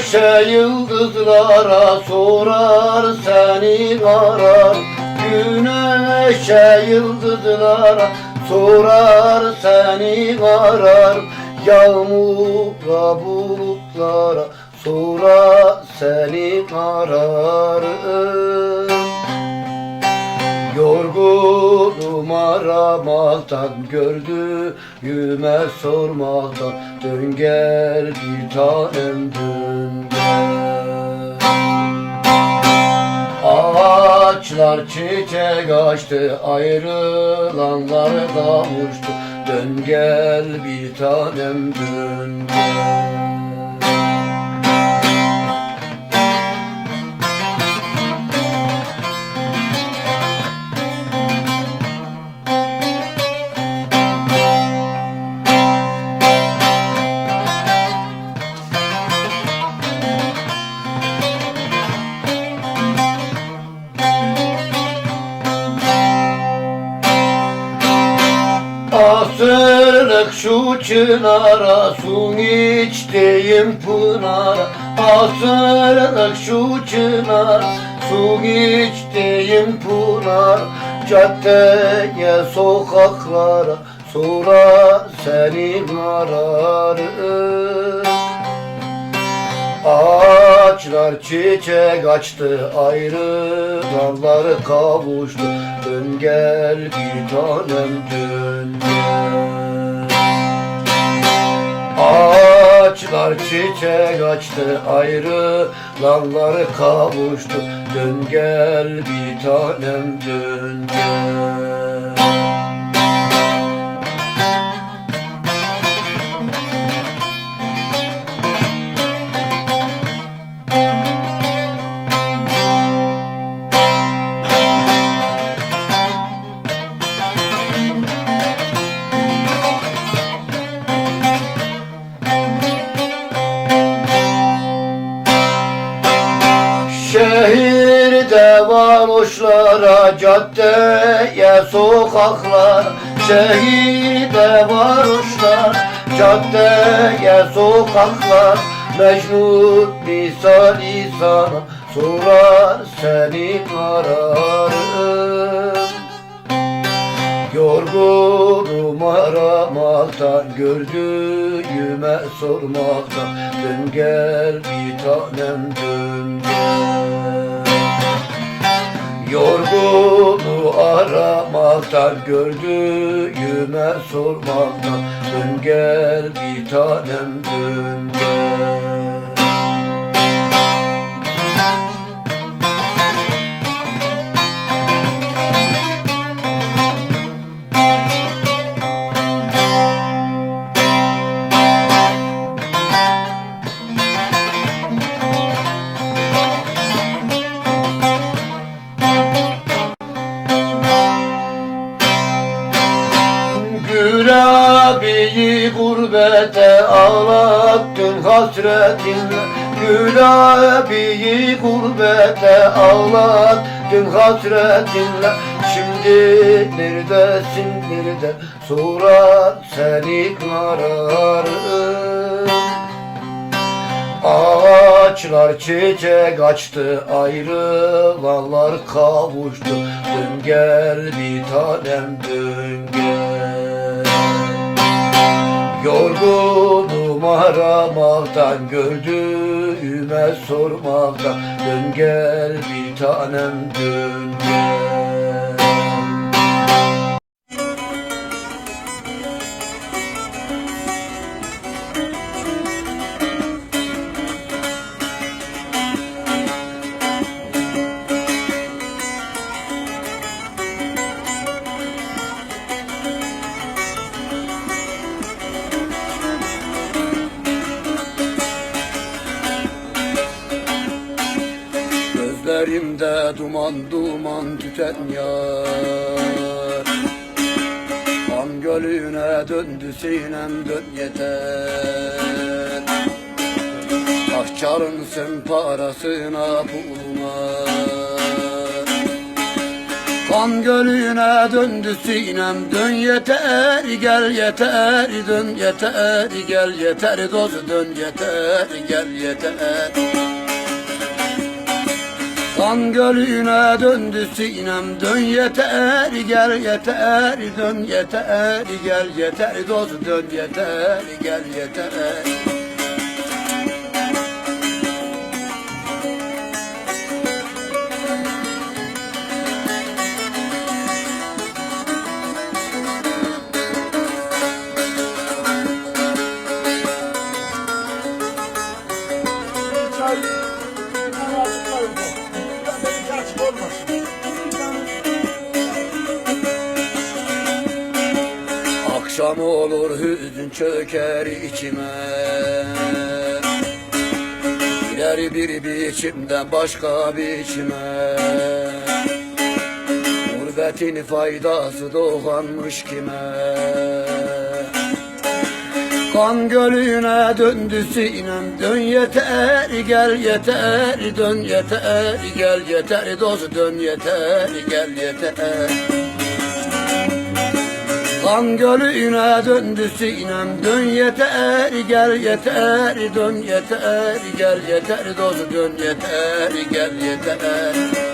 Güneşe yıldızlara sorar seni arar. Güneşe yıldızlara sorar seni arar. Yağmura bulutlara sorar seni arar Yorgunum aramaktan gördüğüme sormaktan Dön gel bir tanem dön Ağaçlar çiçek açtı ayrılanlar kavuştu Dön gel bir tanem dön gel Şu çınara Su içtiğim pınara Asırlık şu çınar Su içtiğim pınar Caddeye sokaklara Sorar seni ararım. Ağaçlar çiçek açtı ayrı dalları kavuştu Dön gel bir tanem dön gel Ağaçlar çiçek açtı ayrı dalları kavuştu. Dön gel bir tanem dön gel caddeye, sokaklar Şehirde varoşlar, caddeye, sokaklar Mecnun misali sana sorar seni ararım. Yorgunum aramaktan Gördüğüme sormaktan. Dön gel bir tanem dön gel Yorgunu aramaktan Gördüğüme sormaktan Dön gel bir tanem dön gel Gülabiyi gurbete ağlattın hasretinle Gülabiyi gurbete ağlattın hasretinle Şimdi neredesin nerede? Sorar seni ararım. Ağaçlar çiçek açtı ayrılanlar kavuştu. Dön gel bir tanem dön gel Yorgunum aramaktan gördüğüme sormaktan Dön gel bir tanem dön gel duman duman tüten yar. Kan gölüne döndü sinem dön yeter. Ah çarınsın parasına puluna Kan gölüne döndü sinem Dön yeter gel yeter Dön yeter gel yeter Doz dön yeter gel yeter Kan gölüne döndü sinem. Dön yeter gel yeter Dön yeter gel yeter Doz dön yeter gel yeter olmasın. Akşam olur hüzün çöker içime Girer bir biçimden başka biçime Gurbetin faydası dokanmış kime Kan gölüne döndü sinem. Dön yeter gel yeter Dön yeter gel yeter. Dost dön yeter gel yeter. Kan gölüne döndü sinem. Dön yeter gel yeter Dön yeter gel yeter. Dost dön yeter gel yeter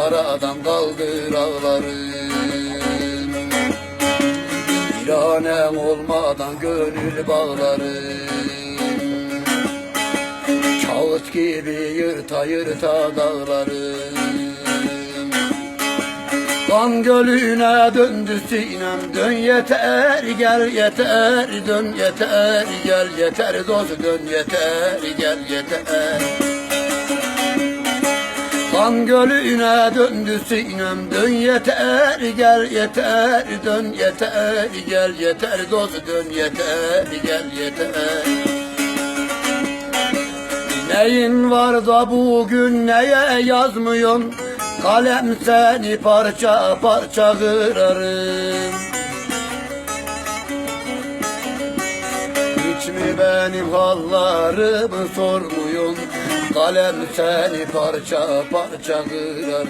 aradan kaldır ağlarım Viranem olmadan gönül bağlarım Kağıt gibi yırta yırta dağlarım Kan gölüne döndü sinem Dön yeter gel yeter Dön yeter gel yeter Dost dön yeter gel yeter Kan gölüne döndü sinem. Dön yeter gel yeter. Dön yeter gel yeter. Dost dön yeter gel yeter. Neyin var da bugün neye yazmıyorsun? Kalem seni parça parça kırarım. Hiç mi benim hallarımı sormuyorsun Kalem seni parça parça kırarım.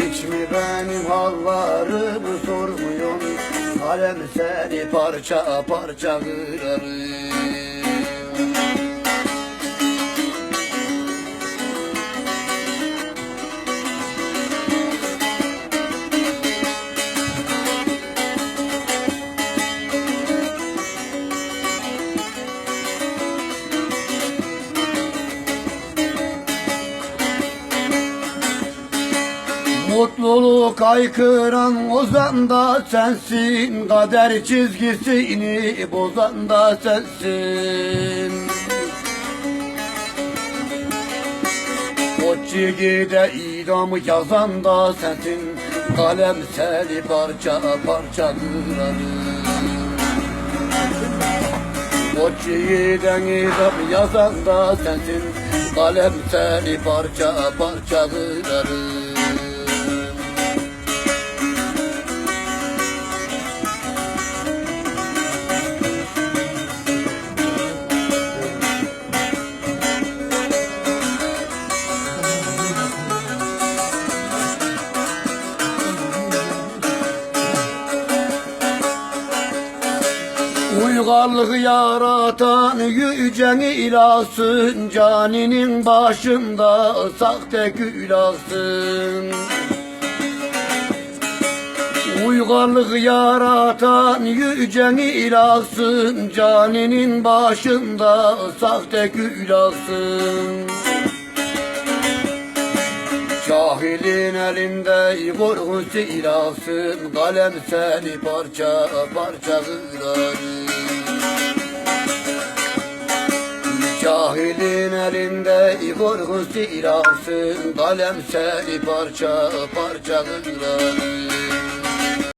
Hiç mi benim hallarımı sormuyorsun? Kalem seni parça parça kırarım Mutluluk aykıran ozan da sensin. Kader çizgisini bozan da sensin. Koç de idamı yazan da sensin. Kalem seni parça parça kırarım Koç yiğiden idam yazan da sensin. Kalem seni parça parça kırarım Uygarlığı yaratan yücen ilahsın Caninin başında sahte külahsın Uygarlığı yaratan yücen ilahsın Caninin başında sahte külahsın Cahilin elinde korkun silahsın Kalem seni parça parça kırar Cahilin elinde korkun silahsın Kalem seni parça parça kırar